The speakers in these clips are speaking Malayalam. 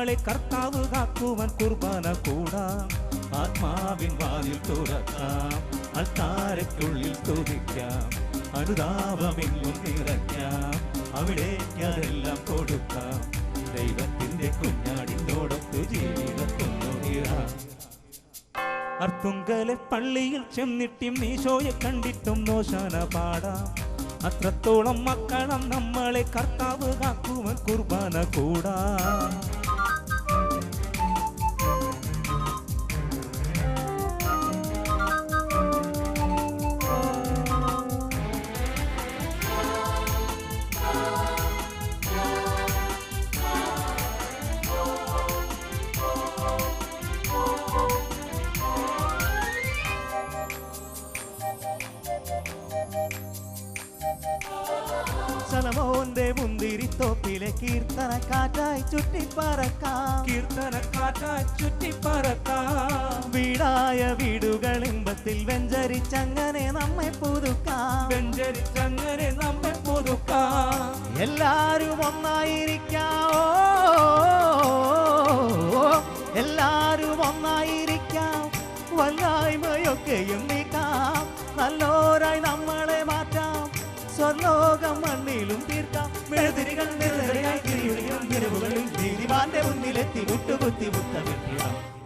നമ്മളെ കർത്താവ് കാക്കുവാൻ കുർബാന കൂടാം. ആത്മാവിൻ വാതിൽ തുറക്കാം. അത്താരയ്ക്കുള്ളിൽ തുതിക്കാം. അനുതാപമെങ്ങും നിറയ്ക്കാം. അവിടെ അതെല്ലാം കൊടുക്കാം. ദൈവത്തിന്റെ കുഞ്ഞാടിനോടൊത്ത് ജീവിതത്തൊന്നു നീറാം അർത്തുങ്കലെ പള്ളിയിൽ ചെന്നിട്ടും നീശോയെ കണ്ടിട്ടും നോശാന പാടാം. അത്രത്തോളം മക്കളം നമ്മളെ കർത്താവ് കാക്കുവാൻ കുർബാന കൂടാം. മുന്തിരിത്തോപ്പിലെ കീർത്തന കാറ്റായി ചുറ്റിപ്പറക്കാം. കീർത്തന കാറ്റായി ചുറ്റിപ്പറക്കാം. വീടായ വീടുകൾ ഇമ്പത്തിൽ വെഞ്ചരിച്ചങ്ങനെ നമ്മെ പുതുക്കാം. വെഞ്ചരിച്ചങ്ങനെ നമ്മെ പുതുക്കാം. എല്ലാരും ഒന്നായിരിക്കാവോ? എല്ലാരും ഒന്നായിരിക്കാം. വല്ലായ്മയൊക്കെയും നീക്കാം. നല്ലോരായി നമ്മളെ സ്വർലോകം മണ്ണിലും തീർക്കാം. മെഴുതിരികൾ നീതിമാന്റെ മുന്നിലെത്തി മുട്ടുകുത്തി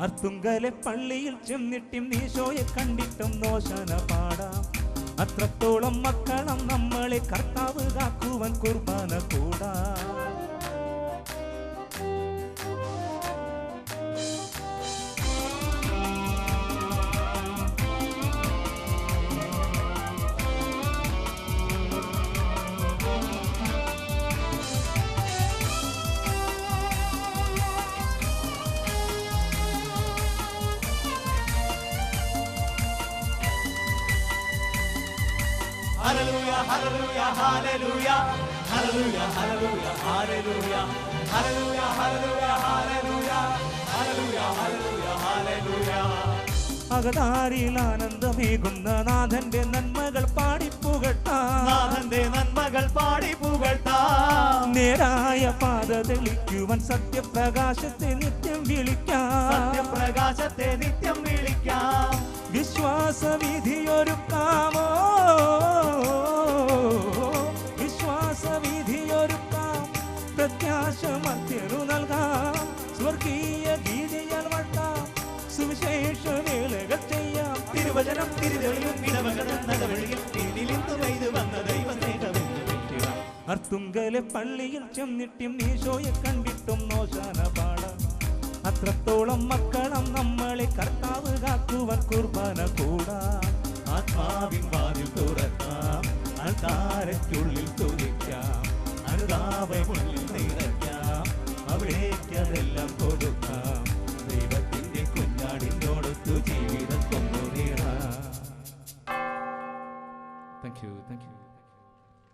അർത്തുങ്കലെ പള്ളിയിൽ ചെന്നിട്ടും നീശോയെ കണ്ടിട്ടും നോശന പാടാം. അത്രത്തോളം മക്കളും നമ്മളെ കർത്താവ് കാക്കുവാൻ കുർബാന കൂടാം. അകതാരിയിൽ ആനന്ദമേകുന്ന നാഥന്റെ നന്മകൾ പാടി പുകട്ടാഥന്റെ നന്മകൾ പാടി പുകട്ടാ നേരായ പാത തെളിക്കുവൻ സത്യപ്രകാശത്തെ നിത്യം വിളിക്കാം. പ്രകാശത്തെ നിത്യം വിളിക്കാം. വിശ്വാസവിധിയൊരു കാമ അർത്തുങ്കലെ പള്ളിയിൽ ചെന്നിട്ടും നീശോയെ കണ്ടിട്ടും നോശാന പാട അത്രത്തോളം മക്കളും നമ്മളെ കർത്താവ് കാക്കുവൻ കുർബാന കൂടാം. ആത്മാവിൻ വാതിൽ തുറക്കാം അൾത്താരയ്ക്കുള്ളിൽ തുറിക്കാം അനുതാപമുള്ളിൽ നിറയ്ക്കാം അവിടേക്കതെല്ലാം കൊടുക്കാം.